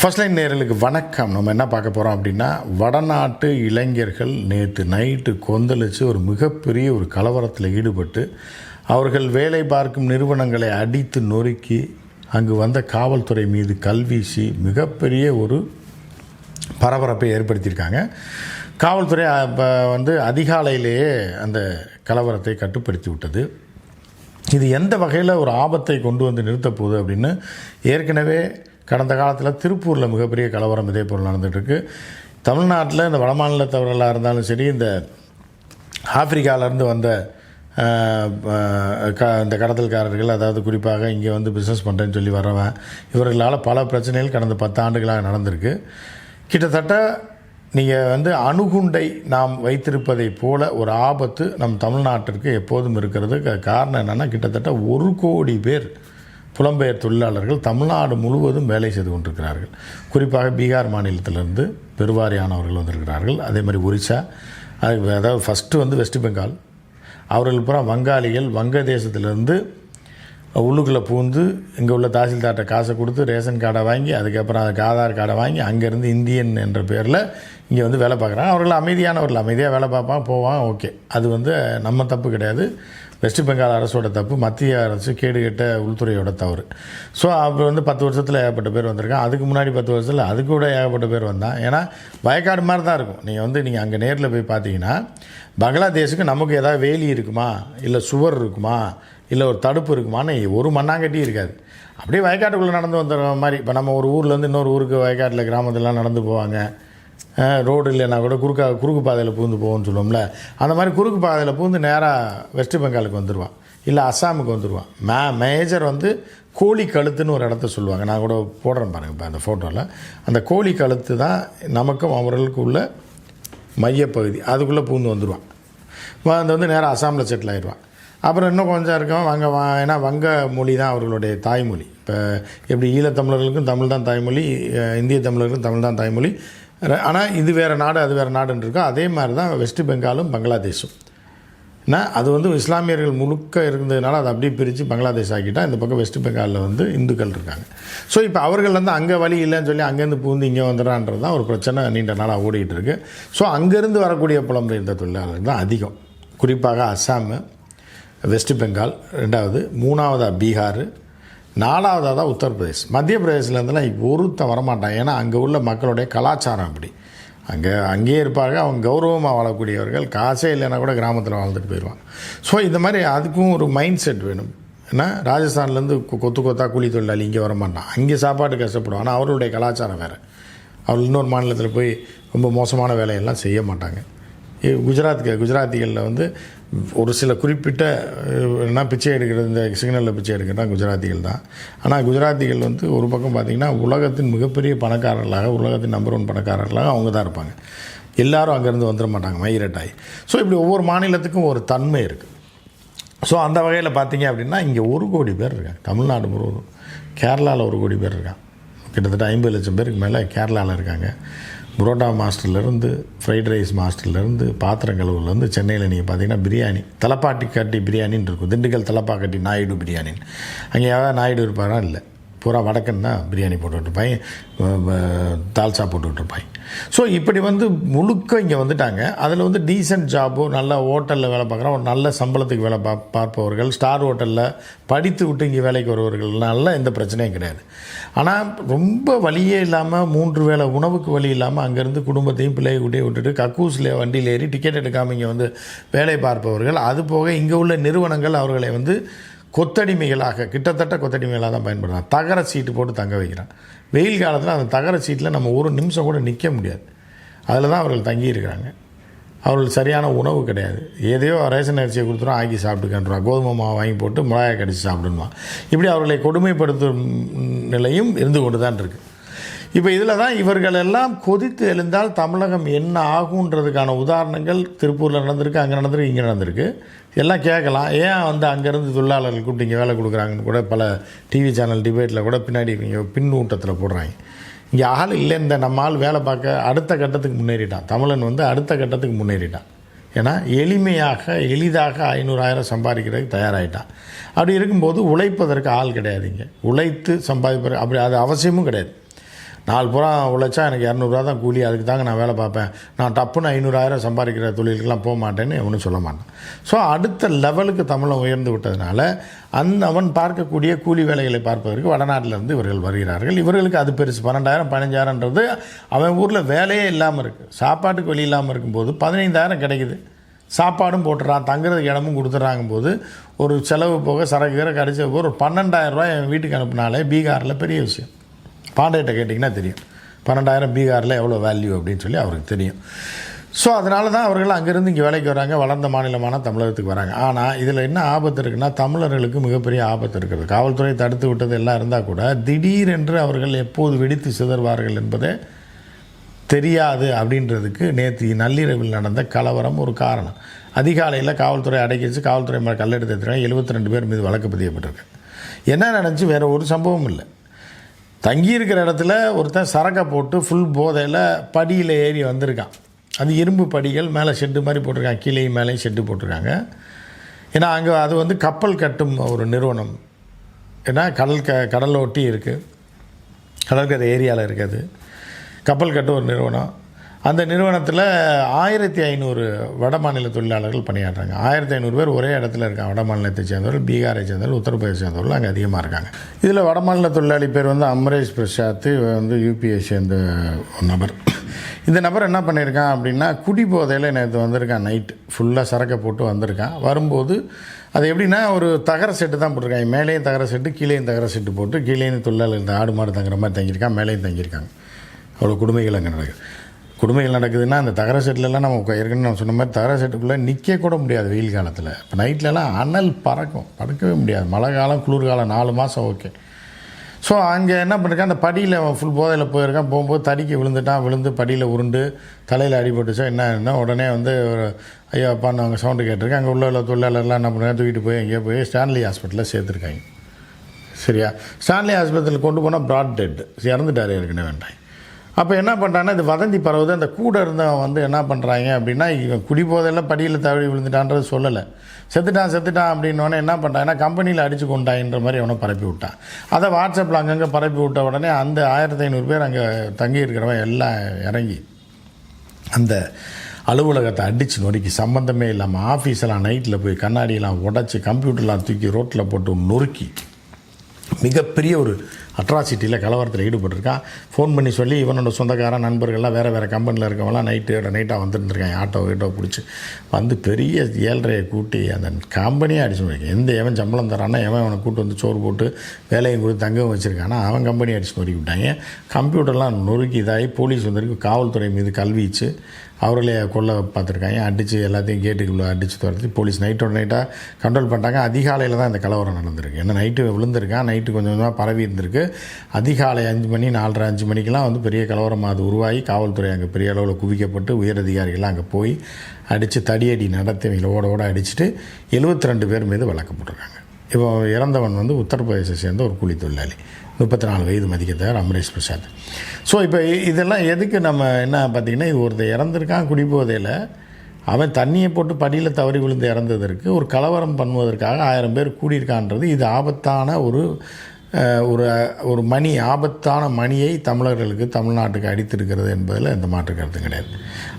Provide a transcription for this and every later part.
First line நேரலுக்கு வணக்கம். நம்ம என்ன பார்க்க போகிறோம் அப்படின்னா வடநாட்டு இளைஞர்கள் நேற்று நைட்டு கொந்தளித்து ஒரு மிகப்பெரிய ஒரு கலவரத்தில் ஈடுபட்டு அவர்கள் வேலை பார்க்கும் நிறுவனங்களை அடித்து நொறுக்கி அங்கு வந்த காவல்துறை மீது கல்வீசி மிகப்பெரிய ஒரு பரபரப்பை ஏற்படுத்தியிருக்காங்க. காவல்துறை அப்ப வந்து அதிகாலையிலேயே அந்த கலவரத்தை கட்டுப்படுத்தி விட்டது இது எந்த வகையில் ஒரு ஆபத்தை கொண்டு வந்து நிறுத்தப்போகுது அப்படின்னு ஏற்கனவே கடந்த காலத்தில் திருப்பூரில் மிகப்பெரிய கலவரம் இதே போல் நடந்துகிட்ருக்கு தமிழ்நாட்டில் இந்த வடமாநிலத்தவர்களாக இருந்தாலும் சரி இந்த ஆப்பிரிக்காவிலேருந்து வந்த க இந்த கடத்தல்காரர்கள் அதாவது குறிப்பாக இங்கே வந்து பிஸ்னஸ் பண்ணுறேன்னு சொல்லி வரவன் இவர்களால் பல பிரச்சனைகள் கடந்த பத்து ஆண்டுகளாக நடந்திருக்கு. கிட்டத்தட்ட நீங்கள் வந்து அணுகுண்டை நாம் வைத்திருப்பதைப் போல ஒரு ஆபத்து நம் தமிழ்நாட்டிற்கு எப்போதும் இருக்கிறது காரணம் என்னென்னா கிட்டத்தட்ட ஒரு கோடி பேர் புலம்பெயர் தொழிலாளர்கள் தமிழ்நாடு முழுவதும் வேலை செய்து கொண்டிருக்கிறார்கள். குறிப்பாக பீகார் மாநிலத்திலிருந்து பெருவாரியானவர்கள் வந்திருக்கிறார்கள். அதே மாதிரி ஒரிசா அது அதாவது ஃபஸ்ட்டு வந்து வெஸ்ட் பெங்கால் அவர்கள் பூரா வங்காளிகள் வங்கதேசத்திலிருந்து உள்ளுக்குள்ளே பூந்து இங்கே உள்ள தாசில்தார்கிட்ட காசை கொடுத்து ரேஷன் கார்டை வாங்கி அதுக்கப்புறம் அதுக்கு ஆதார் கார்டை வாங்கி அங்கேருந்து இந்தியன் என்ற பேரில் இங்கே வந்து வேலை பார்க்குறாங்க அவர்கள் அமைதியானவர்கள் அமைதியாக வேலை பார்ப்பான் போவான் ஓகே. அது வந்து நம்ம தப்பு கிடையாது. வெஸ்ட் பெங்கால் அரசோட தப்பு மத்திய அரசு கேடுகெட்ட உள்துறையோட தவறு. ஸோ அப்போ வந்து பத்து வருஷத்தில் ஏகப்பட்ட பேர் வந்திருக்கான். அதுக்கு முன்னாடி பத்து வருஷத்தில் அது கூட ஏகப்பட்ட பேர் வந்தான். ஏன்னா வயக்காடு மாதிரி தான் இருக்கும். நீங்கள் வந்து நீங்கள் அங்கே நேரில் போய் பார்த்தீங்கன்னா பங்களாதேஷுக்கு நமக்கு ஏதாவது வேலி இருக்குமா? இல்லை சுவர் இருக்குமா? இல்லை ஒரு தடுப்பு இருக்குமான்னு ஒரு மண்ணாங்கட்டி இருக்காது. அப்படியே வயக்காட்டுக்குள்ளே நடந்து வந்துடுற மாதிரி. இப்போ நம்ம ஒரு ஊர்லேருந்து இன்னொரு ஊருக்கு வயக்காட்டில் கிராமத்துலலாம் நடந்து போவாங்க. ரோடு இல்லைன்னா கூட குறுக்கா குறுக்கு பாதையில் பூந்து போகும்னு சொல்லுவோம்ல. அந்த மாதிரி குறுக்கு பாதையில் பூந்து நேராக வெஸ்ட் பெங்காலுக்கு வந்துடுவான் இல்லை அஸ்ஸாமுக்கு வந்துடுவான் மே மேஜர் வந்து கோழி கழுத்துன்னு ஒரு இடத்த சொல்லுவாங்க. நான் கூட போடுறேன் பாருங்க இப்போ அந்த ஃபோட்டோவில் அந்த கோழி கழுத்து தான் நமக்கும் அவர்களுக்கு உள்ள மையப்பகுதி. அதுக்குள்ளே பூந்து வந்துடுவான் வந்து வந்து நேராக அசாமில் செட்டில் ஆயிடுவான். அப்புறம் இன்னும் கொஞ்சம் இருக்கும். வங்க வா- ஏன்னா வங்க மொழி தான் அவர்களுடைய தாய்மொழி. இப்போ எப்படி ஈழத்தமிழர்களுக்கும் தமிழ் தான் தாய்மொழி இந்திய தமிழர்களுக்கும் தமிழ் தான் தாய்மொழி. ஆனால் இது வேறு நாடு அது வேறு நாடுன்னு இருக்கும். அதே மாதிரி தான் வெஸ்ட் பெங்காலும் பங்களாதேஷும் ஏன்னா அது வந்து இஸ்லாமியர்கள் முழுக்க இருந்ததுனால அதை அப்படியே பிரித்து பங்களாதேஷ் ஆக்கிட்டால் இந்த பக்கம் வெஸ்ட் பெங்காலில் வந்து இந்துக்கள் இருக்காங்க. ஸோ இப்போ அவர்கள் வந்து அங்கே வழி இல்லைன்னு சொல்லி அங்கேருந்து பூந்து இங்கே வந்துடுறான்றது தான் ஒரு பிரச்சனை நீண்ட நாளாக ஓடிக்கிட்டு இருக்குது ஸோ அங்கேருந்து வரக்கூடிய புலம்பெயர்ந்த தொழிலாளர்கள் தான் அதிகம். குறிப்பாக அஸ்ஸாமு வெஸ்ட் பெங்கால் ரெண்டாவது மூணாவதாக பீகார் நாலாவதாக தான் உத்தரப்பிரதேஷ். மத்திய பிரதேசிலேருந்துலாம் ஒருத்தன் வரமாட்டான். ஏன்னா அங்கே உள்ள மக்களுடைய கலாச்சாரம் அப்படி. அங்கே அங்கேயே இருப்பாங்க. அவங்க கௌரவமாக வாழக்கூடியவர்கள். காசே இல்லைன்னா கூட கிராமத்தில் வாழ்ந்துட்டு போயிடுவாங்க. ஸோ இந்த மாதிரி அதுக்கும் ஒரு மைண்ட் செட் வேணும். ஏன்னா ராஜஸ்தான்லேருந்து கொத்து கொத்தா கூலி தொழிலாளி இங்கே வரமாட்டான். அங்கே சாப்பாடு கஷ்டப்படுவான். ஆனால் அவர்களுடைய கலாச்சாரம் வேறு. அவர் இன்னொரு மாநிலத்தில் போய் ரொம்ப மோசமான வேலையெல்லாம் செய்ய மாட்டாங்க. குஜராத்துக்கு குஜராத்திகளில் வந்து ஒரு சில குறிப்பிட்ட என்ன பிச்சை எடுக்கிறது இந்த சிக்னலில் பிச்சை எடுக்கிறதா குஜராத்திகள் தான். ஆனால் குஜராத்திகள் வந்து ஒரு பக்கம் பார்த்திங்கன்னா உலகத்தின் மிகப்பெரிய பணக்காரர்களாக உலகத்தின் நம்பர் ஒன் பணக்காரர்களாக அவங்க தான் இருப்பாங்க. எல்லாரும் அங்கேருந்து வந்துட மாட்டாங்க மைக்ரேட் ஸோ இப்படி ஒவ்வொரு மாநிலத்துக்கும் ஒரு தன்மை இருக்குது ஸோ அந்த வகையில் பார்த்தீங்க அப்படின்னா இங்கே ஒரு கோடி பேர் இருக்காங்க. தமிழ்நாடு முழுவதும். கேரளாவில் ஒரு கோடி பேர் இருக்காங்க. கிட்டத்தட்ட ஐம்பது லட்சம் பேருக்கு மேலே கேரளாவில் இருக்காங்க. புரோட்டா மாஸ்டர்லேருந்து ஃப்ரைட் ரைஸ் மாஸ்டர்லேருந்து பாத்திரம் கழுவுலேருந்து சென்னையில் நீங்கள் பார்த்தீங்கன்னா பிரியாணி தலப்பாட்டி கட்டி பிரியாணின்னு இருக்கும். திண்டுக்கல் தலப்பா கட்டி நாயுடு பிரியாணின்னு. அங்கே யாராவது நாயுடு இருப்பாரா? இல்லை. பூரா வடக்கன் தான் பிரியாணி போட்டுட்ருப்பாங்க தால்சா போட்டுட்ருப்பாங்க ஸோ இப்படி வந்து முழுக்க இங்கே வந்துட்டாங்க. அதில் வந்து டீசெண்ட் ஜாபோ நல்ல ஹோட்டலில் வேலை பார்க்குறோம் ஒரு நல்ல சம்பளத்துக்கு வேலை பா பார்ப்பவர்கள் ஸ்டார் ஹோட்டலில் படித்து விட்டு இங்கே வேலைக்கு வருவர்கள்னால எந்த பிரச்சனையும் கிடையாது. ஆனால் ரொம்ப வழியே இல்லாமல் மூன்று வேளை உணவுக்கு வழி இல்லாமல் அங்கேருந்து குடும்பத்தையும் பிள்ளையை கூட்டியே விட்டுட்டு கக்கூஸில் வண்டியில் ஏறி டிக்கெட் எடுக்காமல் இங்கே வந்து வேலை பார்ப்பவர்கள் அது போக இங்கே உள்ள நிறுவனங்கள் அவர்களை வந்து கொத்தடிமைகளாக கிட்டத்தட்ட கொத்தடிமைகளாக தான் பயன்படுறான். தகர சீட்டு போட்டு தங்க வைக்கிறான். வெயில் காலத்தில் அந்த தகர சீட்டில் நம்ம ஒரு நிமிஷம் கூட நிற்க முடியாது. அதில் தான் அவர்கள் தங்கியிருக்கிறாங்க அவர்கள் அவர்களுக்கு சரியான உணவு கிடையாது. எதையோ ரேஷன் அரிசியை கொடுத்துரும் ஆக்கி சாப்பிட்டுக்கன்றான் கோதுமை மாவு வாங்கி போட்டு மிளகாய் கடிச்சு சாப்பிடுவான் இப்படி அவர்களை கொடுமைப்படுத்தும் நிலையும் இருந்து கொண்டு தான் இருக்குது இப்போ இதில் தான் இவர்கள் எல்லாம் கொதித்து எழுந்தால் தமிழகம் என்ன ஆகுன்றதுக்கான உதாரணங்கள் திருப்பூரில் நடந்திருக்கு அங்கே நடந்திருக்கு இங்கே நடந்திருக்கு. எல்லாம் கேட்கலாம். ஏன் வந்து அங்கேருந்து தொழிலாளர்கள் கூப்பிட்டு இங்கே வேலை கொடுக்குறாங்கன்னு கூட பல டிவி சேனல் டிபேட்டில் கூட பின்னாடி இங்கே பின்னூட்டத்தில் போடுறாங்க. இங்கே ஆள் இல்லை இந்த நம்ம ஆள் வேலை பார்க்க அடுத்த கட்டத்துக்கு முன்னேறிட்டான். தமிழன் வந்து அடுத்த கட்டத்துக்கு முன்னேறிட்டான். ஏன்னா எளிமையாக எளிதாக ஐநூறாயிரம் சம்பாதிக்கிறதுக்கு தயாராகிட்டான் அப்படி இருக்கும்போது உழைப்பதற்கு ஆள் கிடையாதுங்க உழைத்து சம்பாதிப்பதற்கு அப்படி அது அவசியமும் கிடையாது. நாலு புறம் உழைச்சா எனக்கு இரநூறுவா தான் கூலி அதுக்கு தாங்க நான் வேலை பார்ப்பேன். நான் டப்புன்னு ஐநூறாயிரம் சம்பாதிக்கிற தொழிலுக்கெல்லாம் போக மாட்டேன்னு எவனும் சொல்ல மாட்டான். ஸோ அடுத்த லெவலுக்கு தமிழன் உயர்ந்து விட்டதுனால அந்த அவன் பார்க்கக்கூடிய கூலி வேலைகளை பார்ப்பதற்கு வடநாட்டிலிருந்து இவர்கள் வருகிறார்கள். இவர்களுக்கு அது பெருசு. பன்னெண்டாயிரம் பதினஞ்சாயிரன்றது அவன் ஊரில் வேலையே இல்லாமல் இருக்குது சாப்பாட்டுக்கு வழி இல்லாமல் இருக்கும்போது பதினைந்தாயிரம் கிடைக்குது. சாப்பாடும் போட்டுறான் தங்குறதுக்கு இடமும் கொடுத்துட்றாங்க போது ஒரு செலவு போக சரக்கு கீரை கடிச்ச போக ஒரு பன்னெண்டாயிரம் ரூபாய் என் வீட்டுக்கு அனுப்புனாலே பீகாரில் பெரிய விஷயம். பாண்டியிட்ட கேட்டிங்கன்னா தெரியும். பன்னெண்டாயிரம் பீகாரில் எவ்வளோ வேல்யூ அப்படின்னு சொல்லி அவருக்கு தெரியும். ஸோ அதனால தான் அவர்கள் அங்கேருந்து இங்கே வேலைக்கு வராங்க. வளர்ந்த மாநிலமான தமிழகத்துக்கு வராங்க. ஆனால் இதில் என்ன ஆபத்து இருக்குன்னா தமிழர்களுக்கு மிகப்பெரிய ஆபத்து இருக்கிறது. காவல்துறை தடுத்து விட்டது எல்லாம் இருந்தால் கூட திடீரென்று அவர்கள் எப்போது வெடித்து சிதறுவார்கள் என்பதே தெரியாது அப்படின்றதுக்கு நேற்று நள்ளிரவில் நடந்த கலவரம் ஒரு காரணம். அதிகாலையில் காவல்துறை அடக்கிச்சு காவல்துறை மேலே கல்லெடுத்து எடுத்துருக்காங்க எழுபத்தி ரெண்டு பேர் மீது வழக்கு பதியப்பட்டிருக்கு. என்ன நடந்துச்சு வேறு ஒரு சம்பவம் இல்லை. தங்கியிருக்கிற இடத்துல ஒருத்தன் சரக்கை போட்டு ஃபுல் போதையில் படியில் ஏறி வந்திருக்கான். அது இரும்பு படிகள் மேலே ஷெட்டு மாதிரி போட்டிருக்காங்க. கீழே மேலேயும் ஷெட்டு போட்டிருக்காங்க. ஏன்னா அங்கே அது வந்து கப்பல் கட்டும் ஒரு நிறுவனம். ஏன்னா கடல் க கடலை ஒட்டி இருக்குது கடற்கரை ஏரியாவில் இருக்குது. கப்பல் கட்டும் ஒரு நிறுவனம். அந்த நிறுவனத்தில் ஆயிரத்தி ஐநூறு வட மாநில தொழிலாளர்கள் பணியாற்றுறாங்க. ஆயிரத்தி ஐநூறு பேர் ஒரே இடத்துல இருக்காங்க. வட மாநிலத்தை சேர்ந்தவர்கள் பீகாரை சேர்ந்தவர்கள் உத்தரப்பிரதேச சேர்ந்தவர்கள் அங்கே அதிகமாக இருக்காங்க. இதில் வட மாநில தொழிலாளி பேர் வந்து அமரேஷ் பிரசாத் வந்து யூபிஐ சேர்ந்த ஒரு நபர். இந்த நபர் என்ன பண்ணியிருக்கான் அப்படின்னா குடி போதையில் நேற்று வந்திருக்கான் நைட்டு ஃபுல்லாக சரக்கை போட்டு வந்திருக்கான். வரும்போது அது எப்படின்னா ஒரு தகர செட்டு தான் போட்டிருக்காங்க. மேலேயும் தகர செட்டு கீழேயும் தகர செட்டு போட்டு கீழேயும் தொழிலாளர்கள் ஆடு மாடு தங்குற மாதிரி தங்கியிருக்கான் மேலேயும் தங்கியிருக்காங்க. அவ்வளோ கொடுமைகள் அங்கே நடக்குது. கொடுமைகள் நடக்குதுன்னா அந்த தகர செட்டிலலாம் நம்ம ஏற்கனவே நம்ம சொன்ன மாதிரி தகர செட்டுக்குள்ளே நிற்க கூட முடியாது வெயில் காலத்தில். இப்போ நைட்லலாம் அனல் பறக்கும். பறக்கவே முடியாது. மழை காலம் குளிர்காலம் நாலு மாதம் ஓகே. ஸோ அங்கே என்ன பண்ணிருக்கான்? அந்த படியில் ஃபுல் போதையில் போயிருக்கான். போகும்போது தடிக்கு விழுந்துட்டான். விழுந்து படியில் உருண்டு தலையில் அடிபட்டுச்சா என்ன என்ன? உடனே வந்து ஒரு ஐயா அப்பான்னு அவங்க சவுண்டு கேட்டிருக்காங்க அங்கே உள்ள உள்ள தொழிலாளர்லாம் என்ன பண்ணுறாங்க? தூக்கிட்டு போய் எங்கேயோ போய் ஸ்டான்லி ஹாஸ்பிட்டலில் சேர்த்துருக்காங்க. சரியா? ஸ்டான்லி ஹாஸ்பிட்டலில் கொண்டு போனால் ப்ராட் டெட். இறந்துட்டார் ஏற்கனவே வேண்டாம் அப்போ என்ன பண்ணுறாங்கன்னா இது வதந்தி பரவுது அந்த கூட இருந்தவன் வந்து என்ன பண்ணுறாங்க அப்படின்னா இவன் குடிபோதையில் படியில் தவறி விழுந்துட்டான்றது சொல்லலை. செத்துட்டான் செத்துட்டான் அப்படின்னோடனே என்ன பண்ணுறாங்கன்னா கம்பெனியில் அடித்து கொண்டாயின்ற மாதிரி அவனை பரப்பி விட்டான். அதை வாட்ஸ்அப்பில் அங்கங்கே பரப்பி விட்ட உடனே அந்த ஆயிரத்தி ஐநூறு பேர் அங்கே தங்கி இருக்கிறவன் எல்லாம் இறங்கி அந்த அலுவலகத்தை அடித்து நொறுக்கி சம்மந்தமே இல்லாமல் ஆஃபீஸெல்லாம் நைட்டில் போய் கண்ணாடியெல்லாம் உடச்சி கம்ப்யூட்டர்லாம் தூக்கி ரோட்டில் போட்டு நொறுக்கி மிகப்பெரிய ஒரு அட்ராசிட்டியில் கலவரத்தில் ஈடுபட்டிருக்கான் ஃபோன் பண்ணி சொல்லி இவனோட சொந்தக்காரன் நண்பர்கள்லாம் வேறு வேறு கம்பெனியில் இருக்கவங்களாம் நைட்டு நைட்டாக வந்துருந்துருக்கான் ஆட்டோ கீட்டோ பிடிச்சி. வந்து பெரிய ஏழ்றையை கூட்டி அந்த கம்பெனியே அடிச்சு நொறுக்கி எந்த எவன் சம்பளம் தரானா எவன் அவனை கூட்டு வந்து சோறு போட்டு வேலையும் கொடுத்து தங்கவும் வச்சுருக்கானா அவன் கம்பெனி அடிச்சு நொறுக்கி விட்டாங்க. கம்ப்யூட்டர்லாம் நொறுக்கி இதாகி போலீஸ் வந்திருக்கு காவல்துறை மீது கல்வீச்சு அவர்களே கொல்ல பார்த்துருக்காங்க. அடித்து எல்லாத்தையும் கேட்டுக்குள்ளே அடித்து துரத்தி போலீஸ் நைட்டோட நைட்டாக கண்ட்ரோல் பண்ணிட்டாங்க. அதிகாலையில் தான் இந்த கலவரம் நடந்திருக்கு. ஏன்னா நைட்டு விழுந்திருக்கான். நைட்டு கொஞ்சம் கொஞ்சமாக பரவி இருந்திருக்கு. அதிகாலை அஞ்சு மணி நாலரை அஞ்சு மணிக்கெலாம் வந்து பெரிய கலவரமாக அது உருவாகி காவல்துறை அங்கே பெரிய அளவில் குவிக்கப்பட்டு உயரதிகாரிகள்லாம் அங்கே போய் அடித்து தடியடி நடத்தி ஓட ஓட அடிச்சுட்டு எழுபத்தி ரெண்டு பேர் மீது வழக்கு போட்டிருக்காங்க இப்போ இறந்தவன் வந்து உத்தரப்பிரதேசத்தை சேர்ந்த ஒரு கூலி தொழிலாளி. முப்பத்தி நாலு வயது மதிக்கத்தவர் அமரேஷ் பிரசாத். ஸோ இப்போ இதெல்லாம் எதுக்கு நம்ம என்ன பார்த்தீங்கன்னா இது ஒருத்தர் இறந்துருக்கான் குடிபோதையில் அவன் தண்ணியை போட்டு படியில் தவறி விழுந்து இறந்ததற்கு ஒரு கலவரம் பண்ணுவதற்காக ஆயிரம் பேர் கூடியிருக்கான்றது. இது ஆபத்தான ஒரு ஒரு ஒரு மணி ஆபத்தான மணியை தமிழர்களுக்கு தமிழ்நாட்டுக்கு அடித்திருக்கிறது என்பதில் எந்த மாற்று கருத்தும் கிடையாது.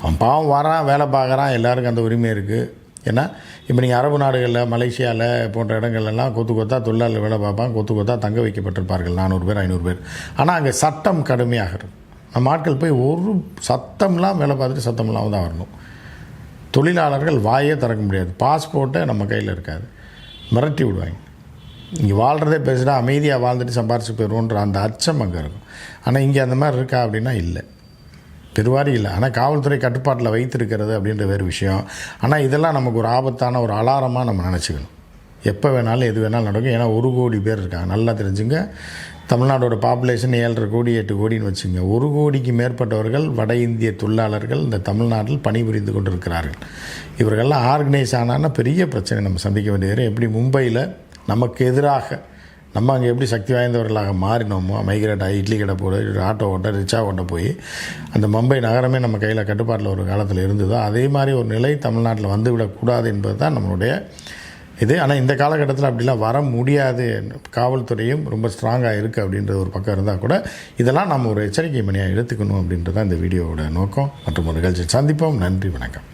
அவன் பாவம் வரான் வேலை பார்க்குறான் எல்லாருக்கும் அந்த உரிமை இருக்குது ஏன்னா இப்போ நீங்கள் அரபு நாடுகளில் மலேசியாவில் போன்ற இடங்கள்லாம் கொத்து கொத்தா தொழிலாளர் வேலை பார்ப்பான் கொத்து கொத்தா தங்க வைக்கப்பட்டிருப்பார்கள் நானூறு பேர் ஐநூறு பேர். ஆனால் அங்கே சட்டம் கடுமையாகிறது. நம்ம ஆட்கள் போய் ஒரு சத்தம்லாம் வேலை பார்த்துட்டு சத்தம் இல்லாமல் தான் வரணும். தொழிலாளர்கள் வாயே திறக்க முடியாது. பாஸ்போர்ட்டை நம்ம கையில் இருக்காது. மிரட்டி விடுவாங்க. இங்கே வாழ்கிறதே பேசினா அமைதியாக வாழ்ந்துட்டு சம்பாரிச்சு போயிடுவோன்ற அந்த அச்சம் அங்கே இருக்கும். ஆனால் இங்கே அந்த மாதிரி இருக்கா அப்படின்னா இல்லை. பெருவாரி இல்லை. ஆனால் காவல்துறை கட்டுப்பாட்டில் வைத்திருக்கிறது அப்படின்ற வேறு விஷயம். ஆனால் இதெல்லாம் நமக்கு ஒரு ஆபத்தான ஒரு அலாரமாக நம்ம நினச்சிக்கணும். எப்போ வேணாலும் எது வேணாலும் நடக்கும். ஏன்னா ஒரு கோடி பேர் இருக்காங்க. நல்லா தெரிஞ்சுங்க. தமிழ்நாடோட பாப்புலேஷன் ஏழரை கோடி எட்டு கோடின்னு வச்சுங்க. ஒரு கோடிக்கு மேற்பட்டவர்கள் வட இந்திய தொழிலாளர்கள் இந்த தமிழ்நாட்டில் பணிபுரிந்து கொண்டிருக்கிறார்கள். இவர்கள்லாம் ஆர்கனைஸ் ஆனால் பெரிய பிரச்சனை நம்ம சந்திக்க வேண்டியது. எப்படி மும்பையில் நமக்கு எதிராக நம்ம அங்கே எப்படி சக்தி வாய்ந்தவர்களாக மாறினோமோ மைக்ரேட் ஆகி இட்லி கடை போட ஆட்டோ ஓட்ட ரிச்சா ஓட்ட போய் அந்த மும்பை நகரமே நம்ம கையில் கட்டுப்பாட்டில் ஒரு காலத்தில் இருந்ததோ அதே மாதிரி ஒரு நிலை தமிழ்நாட்டில் வந்துவிடக்கூடாது என்பது தான் நம்மளுடைய இது ஆனால் இந்த காலகட்டத்தில் அப்படிலாம் வர முடியாது. காவல்துறையும் ரொம்ப ஸ்ட்ராங்காக இருக்குது அப்படின்ற ஒரு பக்கம் இருந்தால் கூட இதெல்லாம் நம்ம ஒரு எச்சரிக்கை மணியாக எடுத்துக்கணும் அப்படின்றது தான் இந்த வீடியோவோட நோக்கம். மற்றும் ஒரு நிகழ்ச்சி சந்திப்போம். நன்றி வணக்கம்.